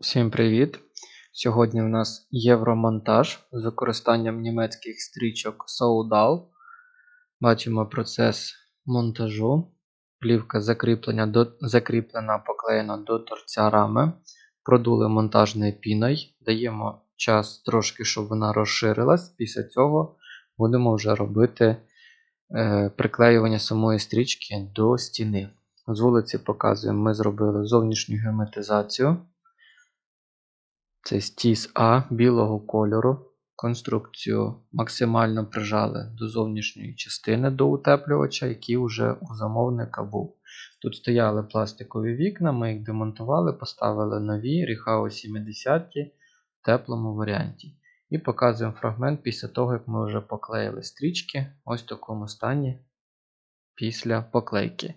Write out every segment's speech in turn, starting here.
Всім привіт! Сьогодні у нас євромонтаж з використанням німецьких стрічок Soudal. Бачимо процес монтажу. Плівка закріплення до, закріплена, поклеєна до торця рами. Продули монтажною піною. Даємо час трошки, щоб вона розширилась. Після цього будемо вже робити е, приклеювання самої стрічки до стіни. З вулиці показуємо, ми зробили зовнішню герметизацію. Це стіс А білого кольору. Конструкцію максимально прижали до зовнішньої частини до утеплювача, який вже у замовника був. Тут стояли пластикові вікна, ми їх демонтували, поставили нові Ріхао 70 в теплому варіанті. І показуємо фрагмент після того, як ми вже поклеїли стрічки ось в такому стані після поклейки.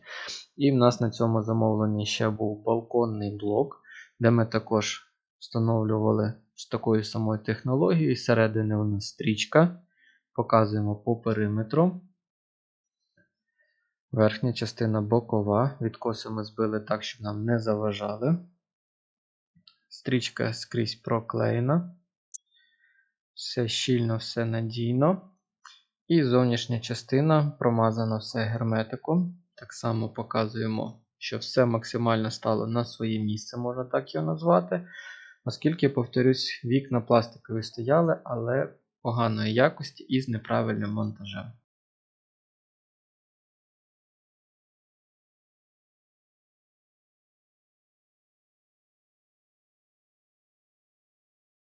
І в нас на цьому замовленні ще був балконний блок, де ми також встановлювали з такою самою технологією. Зсередини у нас стрічка. Показуємо по периметру. Верхня частина бокова. Відкоси ми збили так, щоб нам не заважали. Стрічка скрізь проклеєна. Все щільно, все надійно. І зовнішня частина промазана все герметиком. Так само показуємо, що все максимально стало на своє місце, можна так його назвати. Оскільки, повторюсь, вікна пластикові стояли, але поганої якості і з неправильним монтажем.